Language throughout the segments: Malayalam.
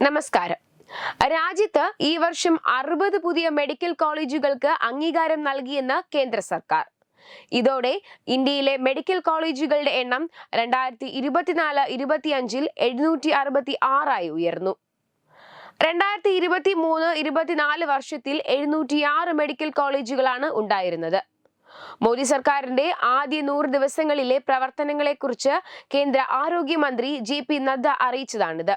നമസ്കാരം. രാജ്യത്ത് ഈ വർഷം അറുപത് പുതിയ മെഡിക്കൽ കോളേജുകൾക്ക് അംഗീകാരം നൽകിയെന്ന് കേന്ദ്ര സർക്കാർ. ഇതോടെ ഇന്ത്യയിലെ മെഡിക്കൽ കോളേജുകളുടെ എണ്ണം രണ്ടായിരത്തി ഇരുപത്തിനാല് ഇരുപത്തിയഞ്ചിൽ എഴുന്നൂറ്റി അറുപത്തി ആറായി ഉയർന്നു. രണ്ടായിരത്തി ഇരുപത്തി മൂന്ന് ഇരുപത്തിനാല് വർഷത്തിൽ എഴുന്നൂറ്റിയാറ് മെഡിക്കൽ കോളേജുകളാണ് ഉണ്ടായിരുന്നത്. മോദി സർക്കാരിന്റെ ആദ്യ നൂറ് ദിവസങ്ങളിലെ പ്രവർത്തനങ്ങളെക്കുറിച്ച് കേന്ദ്ര ആരോഗ്യമന്ത്രി ജെ പി നദ്ദ അറിയിച്ചതാണിത്.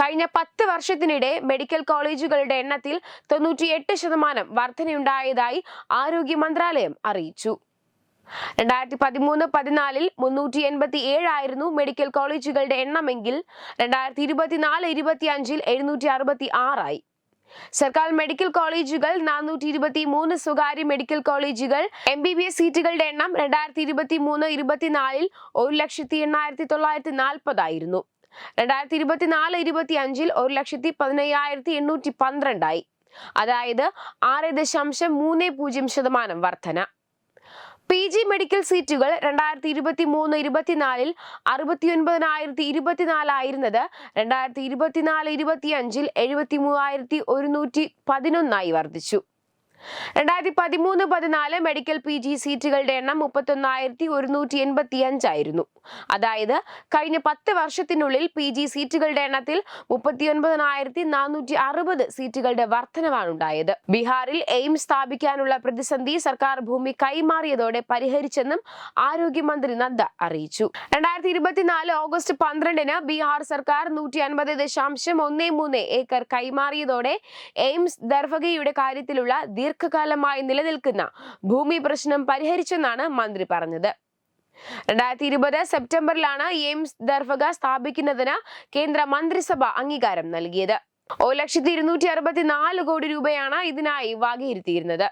കഴിഞ്ഞ പത്ത് വർഷത്തിനിടെ മെഡിക്കൽ കോളേജുകളുടെ എണ്ണത്തിൽ തൊണ്ണൂറ്റിയെട്ട് ശതമാനം വർധനയുണ്ടായതായി ആരോഗ്യ മന്ത്രാലയം അറിയിച്ചു. രണ്ടായിരത്തി പതിമൂന്ന് പതിനാലിൽ മുന്നൂറ്റി എൺപത്തി ഏഴായിരുന്നു മെഡിക്കൽ കോളേജുകളുടെ എണ്ണമെങ്കിൽ രണ്ടായിരത്തി ഇരുപത്തിനാല് ഇരുപത്തി അഞ്ചിൽ എഴുന്നൂറ്റി അറുപത്തി ആറായി സർക്കാർ മെഡിക്കൽ കോളേജുകൾ നാനൂറ്റി ഇരുപത്തി മൂന്ന് സ്വകാര്യ മെഡിക്കൽ കോളേജുകൾ എം ബി ബി എസ് സീറ്റുകളുടെ എണ്ണം രണ്ടായിരത്തി ഇരുപത്തി മൂന്ന് ഇരുപത്തിനാലിൽ ഒരു ലക്ഷത്തി എണ്ണായിരത്തി തൊള്ളായിരത്തി നാൽപ്പതായിരുന്നു രണ്ടായിരത്തി ഇരുപത്തിനാല് ഇരുപത്തി അഞ്ചിൽ ഒരു ലക്ഷത്തി പതിനയ്യായിരത്തി എണ്ണൂറ്റി പന്ത്രണ്ടായി. അതായത് ആറ് ദശാംശം മൂന്ന് പൂജ്യം ശതമാനം വർധന. പി ജി മെഡിക്കൽ സീറ്റുകൾ രണ്ടായിരത്തി ഇരുപത്തി മൂന്ന് ഇരുപത്തിനാലിൽ അറുപത്തി ഒൻപതിനായിരത്തി ഇരുപത്തിനാലായിരുന്നത് രണ്ടായിരത്തി ഇരുപത്തിനാല് ഇരുപത്തിയഞ്ചിൽ എഴുപത്തി മൂവായിരത്തി ഒരുന്നൂറ്റി പതിനൊന്നായി വർദ്ധിച്ചു രണ്ടായിരത്തി പതിമൂന്ന് പതിനാല് മെഡിക്കൽ പി ജി സീറ്റുകളുടെ എണ്ണം മുപ്പത്തൊന്നായിരത്തി ഒരുന്നൂറ്റി എൺപത്തി അഞ്ചായിരുന്നു അതായത് കഴിഞ്ഞ പത്ത് വർഷത്തിനുള്ളിൽ പി ജി സീറ്റുകളുടെ എണ്ണത്തിൽ മുപ്പത്തിയൊൻപതിനായിരത്തി നാനൂറ്റി അറുപത് സീറ്റുകളുടെ വർധനവാണ് ഉണ്ടായത് ബീഹാറിൽ എയിംസ് സ്ഥാപിക്കാനുള്ള പ്രതിസന്ധി സർക്കാർ ഭൂമി കൈമാറിയതോടെ പരിഹരിച്ചെന്നും ആരോഗ്യമന്ത്രി നദ്ദ അറിയിച്ചു. രണ്ടായിരത്തി ഇരുപത്തിനാല് ഓഗസ്റ്റ് പന്ത്രണ്ടിന് ബീഹാർ സർക്കാർ നൂറ്റി അൻപത് ദശാംശം ഒന്നേ മൂന്ന് ഏക്കർ കൈമാറിയതോടെ എയിംസ് ദർഭകയുടെ കാര്യത്തിലുള്ള ദീർഘകാലമായി നിലനിൽക്കുന്ന ഭൂമി പ്രശ്നം പരിഹരിച്ചെന്നാണ് മന്ത്രി പറഞ്ഞത്. രണ്ടായിരത്തി ഇരുപത് സെപ്റ്റംബറിലാണ് എയിംസ് ദർഭക സ്ഥാപിക്കുന്നതിന് കേന്ദ്ര മന്ത്രിസഭ അംഗീകാരം നൽകിയത്. ഒരു ലക്ഷത്തി ഇരുന്നൂറ്റി അറുപത്തിനാല് കോടി രൂപയാണ് ഇതിനായി വകയിരുത്തിയിരുന്നത്.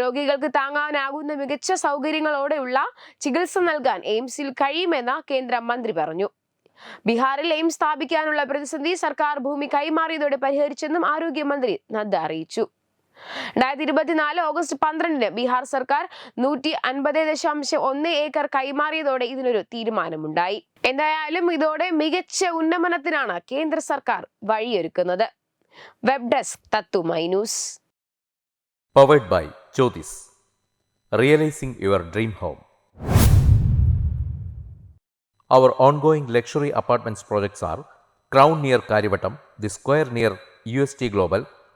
രോഗികൾക്ക് താങ്ങാനാകുന്ന മികച്ച സൗകര്യങ്ങളോടെയുള്ള ചികിത്സ നൽകാൻ എയിംസിൽ കഴിയുമെന്ന് കേന്ദ്ര മന്ത്രി പറഞ്ഞു. ബീഹാറിൽ എയിംസ് സ്ഥാപിക്കാനുള്ള പ്രതിസന്ധി സർക്കാർ ഭൂമി കൈമാറിയതോടെ പരിഹരിച്ചെന്നും ആരോഗ്യമന്ത്രി നദ്ദ അറിയിച്ചു. രണ്ടായിരത്തി ഇരുപത്തിനാല് ഓഗസ്റ്റ് പന്ത്രണ്ടിന് ബീഹാർ സർക്കാർ നൂറ്റി അൻപത് ദശാംശം ഒന്ന് ഏക്കർ കൈമാറിയതോടെ ഇതിനൊരു തീരുമാനമുണ്ടായി. എന്തായാലും ഇതോടെ മികച്ച ഉന്നമനത്തിനാണ് കേന്ദ്ര സർക്കാർ വഴിയൊരുക്കുന്നത്. Web desk തത്തു news powered by Jyothis realising your dream home our ongoing luxury apartments projects are crown near Kariavattom the square near U S T Crown